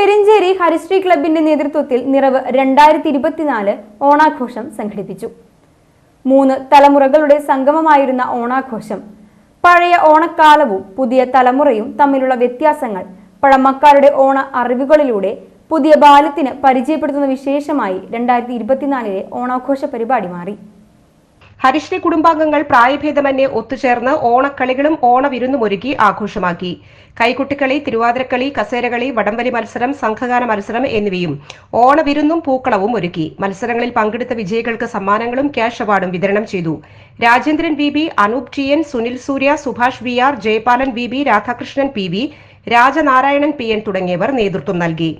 പെരിഞ്ചേരി ഹരിശ്രീ ക്ലബിന്റെ നേതൃത്വത്തിൽ നിറവ് രണ്ടായിരത്തി ഇരുപത്തിനാല് ഓണാഘോഷം സംഘടിപ്പിച്ചു. മൂന്ന് തലമുറകളുടെ സംഗമമായിരുന്ന ഓണാഘോഷം. പഴയ ഓണക്കാലവും പുതിയ തലമുറയും തമ്മിലുള്ള വ്യത്യാസങ്ങൾ പഴമക്കാരുടെ ഓണ അറിവുകളിലൂടെ പുതിയ ബാലത്തിന് പരിചയപ്പെടുത്തുന്ന വിശേഷമായി രണ്ടായിരത്തി ഇരുപത്തിനാലിലെ ഓണാഘോഷ പരിപാടി മാറി. ഹരിശ്രീ കുടുംബാംഗങ്ങൾ പ്രായഭേദമന്യേ ഒത്തുചേർന്ന് ഓണക്കളികളും ഓണവിരുന്നും ഒരുക്കി ആഘോഷമാക്കി. കൈകുട്ടിക്കളി തിരുവാതിരക്കളി കസേരകളി വടംവലി മത്സരം സംഘഗാന മത്സരം എന്നിവയും ഓണവിരുന്നും പൂക്കളവും ഒരുക്കി. മത്സരങ്ങളിൽ പങ്കെടുത്ത വിജയികൾക്ക് സമ്മാനങ്ങളും ക്യാഷ് അവാർഡും വിതരണം ചെയ്തു. Rajendran V B Anoop T N Sunil Surya Subhash V R Jayapalan V B Radhakrishnan P V Rajanarayanan P N തുടങ്ങിയവർ നേതൃത്വം നൽകി.